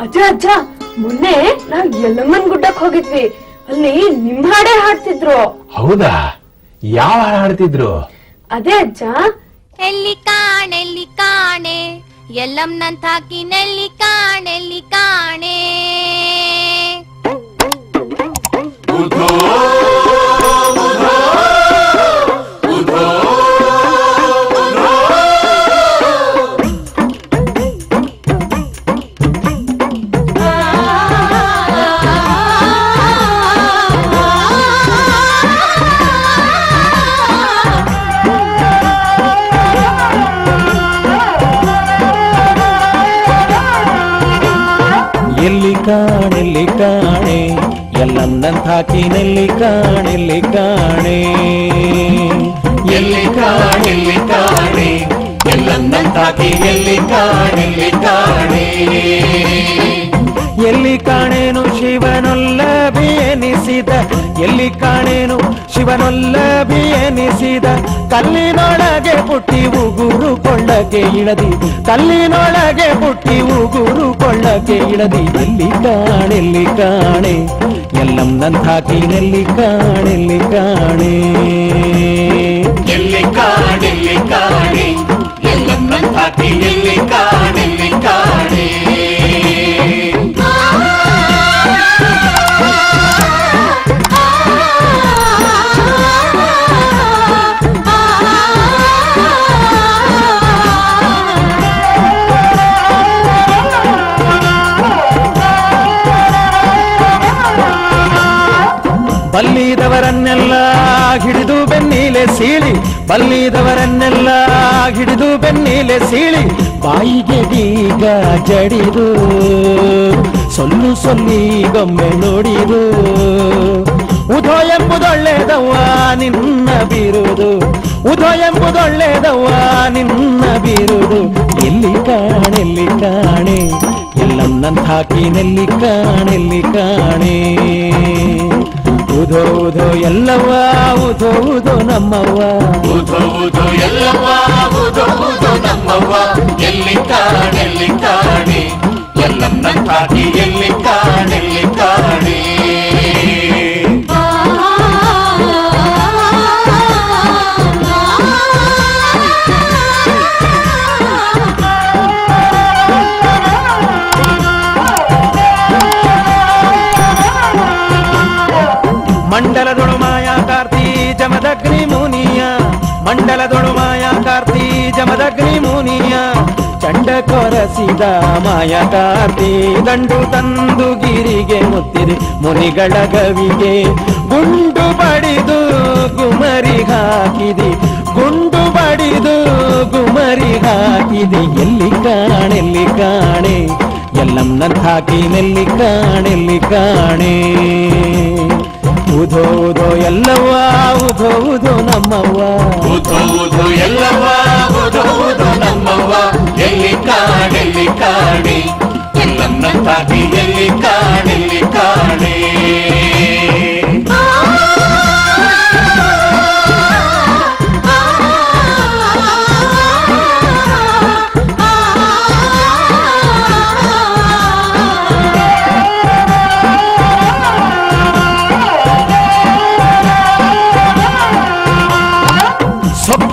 ಅಜ್ಜ ಅಜ್ಜ ಮೊನ್ನೆ ನಾವ್ ಯಲ್ಲಮ್ಮನ್ ಗುಡ್ಡಕ್ ಹೋಗಿದ್ವಿ. ಅಲ್ಲಿ ನಿಮ್ ಹಾಡೇ ಹಾಡ್ತಿದ್ರು. ಹೌದಾ? ಯಾವ ಹಾಡ್ ಹಾಡ್ತಿದ್ರು? ಅದೇ ಅಜ್ಜ. ಎಲ್ಲಿ ಕಾಣೆಲ್ಲಿ ಕಾಣೆ? ಎಲ್ಲಮ್ಮನಂತಾಕಿ ನೆಲ್ಲಿ ಕಾಣೆಲ್ಲಿ ಕಾಣೆ? ಕಾಣೆಲ್ಲಿ ಕಾಣೆ? ಎಲ್ಲನ್ನಂತಾಕಿ ಕಾಣೆಲ್ಲಿ ಕಾಣೆ? ಎಲ್ಲಿ ಕಾಣಿಲ್ಲಿ ಕಾಣೆ? ಎಲ್ಲನ್ನಂತಾಕಿ ಎಲ್ಲಿ ಕಾಣೆಲ್ಲಿ ಕಾಣೆ? ಎಲ್ಲಿ ಕಾಣೇನು ಶಿವನೊಲ್ಲ ಎನಿಸಿದ? ಎಲ್ಲಿ ಕಾಣೇನು ಶಿವನೊಲ್ಲ ಎನಿಸಿದ? ಕಲ್ಲಿನೊಳಗೆ ಪುಟ್ಟಿ ಉಗುರು ಕೊಳ್ಳಕ್ಕೆ ಇಳದಿ. ಕಲ್ಲಿನೊಳಗೆ ಪುಟ್ಟಿ ಕೊಳ್ಳಕ್ಕೆ ಇಳದಿ ಎಲ್ಲಿ ಕಾಣೆಲ್ಲಿ ಕಾಣೆ ಎಲ್ಲಮ್ಮನಂತಾಕಿ ನೆಲ್ಲಿ ಕಾಣೆಲ್ಲಿ ಕಾಣೆ ಎಲ್ಲಿ ಕಾಣೆಲ್ಲಿ ಕಾಣೆ ಎಲ್ಲಮ್ಮನಂತಾಕಿ ಎಲ್ಲಿ ಕಾಣೆಲ್ಲಿ ಕಾಣೆ ಬಲ್ಲಿದವರನ್ನೆಲ್ಲ ಹಿಡಿದು ಬೆನ್ನೀಲೆ ಸೀಳಿ, ಬಲ್ಲಿದವರನ್ನೆಲ್ಲ ಹಿಡಿದು ಬೆನ್ನೀಲೆ ಸೀಳಿ, ಬಾಯಿಗೆ ಬೀಗ ಜಡಿದು, ಸೊಲ್ಲು ಸೊಲ್ಲಿಗೊಮ್ಮೆ ನೋಡಿದು. ಉದೋ ಎಂಬುದೊಳ್ಳೆದವ್ವ, ನಿನ್ನ ಬೀರುದು. ಉದೋ ಎಂಬುದೊಳ್ಳೆದವ್ವ, ನಿನ್ನ ಬಿರುದು. ಎಲ್ಲಿ ಕಾಣೆಲ್ಲಿ ಕಾಣೆ? ಎಲ್ಲ ನನ್ನ ನೆಲ್ಲಿ ಕಾಣೆಲ್ಲಿ ಕಾಣೆ? ಉಧೋ ಉಧೋ ಎಲ್ಲವ್ವ ಉಧೋ ಉಧೋ ನಮ್ಮವ್ವ. ಉಧೋ ಉಧೋ ಎಲ್ಲವ್ವ ಉಧೋ ನಮ್ಮವ್ವ. ಎಲ್ಲಿ ಮಂಡಲದೊಳು ಮಾಯಾ ಕಾರ್ತಿ ಜಮದಗ್ನಿ ಮುನಿಯ. ಮಂಡಲದೊಳು ಮಾಯಾ ಕಾರ್ತಿ ಜಮದಗ್ನಿ ಮುನಿಯ. ಚಂಡ ಕೊರಸಿದ ಮಾಯಾ ಕಾರ್ತಿ ದಂಡು ತಂದು ಗಿರಿಗೆ ಮುತ್ತಿದೆ ಮುನಿಗಳ ಗವಿಗೆ. ಗುಂಡು ಬಡಿದು ಗುಮರಿ ಹಾಕಿದಿ. ಗುಂಡು ಬಡಿದು ಗುಮರಿ ಹಾಕಿದಿ. ಎಲ್ಲಿ ಕಾಣೆಲ್ಲಿ ಕಾಣೆ? ಎಲ್ಲಮ್ಮನಂತಾಕಿ ನೆಲ್ಲಿ ಕಾಣೆಲ್ಲಿ ಕಾಣೆ? ಉಧೋ ಉಧೋ ಎಲ್ಲವ್ವ ಉಧೋ ಉಧೋ ನಮ್ಮವ್ವ ಉಧೋ ಉಧೋ ಎಲ್ಲವ್ವ ಉಧೋ ಉಧೋ ನಮ್ಮವ್ವ ಎಲ್ಲಿ ಕಾಣೆಲ್ಲಿ ಕಾಣೆ ಎಲ್ಲಮ್ಮನಂತಾಗಿ ಎಲ್ಲಿ ಕಾಣೆಲ್ಲಿ ಕಾಣೆ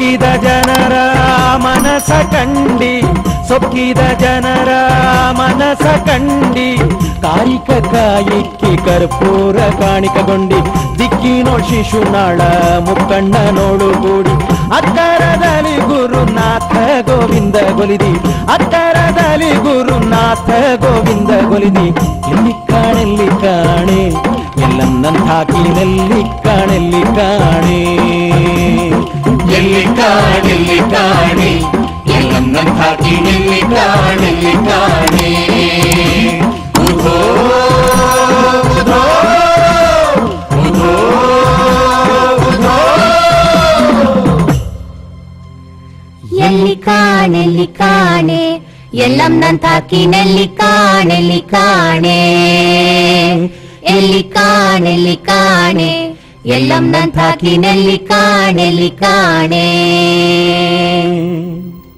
ಸೊಕ್ಕಿದ ಜನರ ಮನಸ ಕಂಡಿ, ಸೊಕ್ಕಿದ ಜನರ ಮನಸ ಕಂಡಿ ಕಾಯಿಕ ಕಾಯಿಕ್ಕಿ ಕರ್ಪೂರ ಕಾಣಿಕಗೊಂಡಿ, ದಿಕ್ಕಿನೋ ಶಿಶುನಾಳ ಮುಕ್ಕಣ್ಣ ನೋಡು ಗೂಡಿ ಅತ್ತರದಲ್ಲಿ ಗುರುನಾಥ ಗೋವಿಂದ ಗೊಲಿದಿ ಅತ್ತರದಲ್ಲಿ ಗುರುನಾಥ ಗೋವಿಂದ ಗೊಲಿದಿ. ಎಲ್ಲಿ ಕಾಣೆಲ್ಲಿ ಕಾಣೆ ಎಲ್ಲನ್ನಂತಾಕಿ ನೆಲ್ಲಿ ಕಾಣೆಲ್ಲಿ ಕಾಣೆ. ಎಲ್ಲಿ ಕಾಣೆಲ್ಲಿ ಕಾಣೆ ಎಲ್ಲಮ್ಮನಂತಾಗಿ ಎಲ್ಲಿ ಕಾಣೆಲ್ಲಿ ಕಾಣೆ ಉಧೋ ಉಧೋ ಉಧೋ ಉಧೋ ಎಲ್ಲಿ ಎಲ್ಲಮ್ಮನಂತಾಕಿ ನೆಲ್ಲಿ ಕಾಣೆಲ್ಲಿ ಕಾಣೆ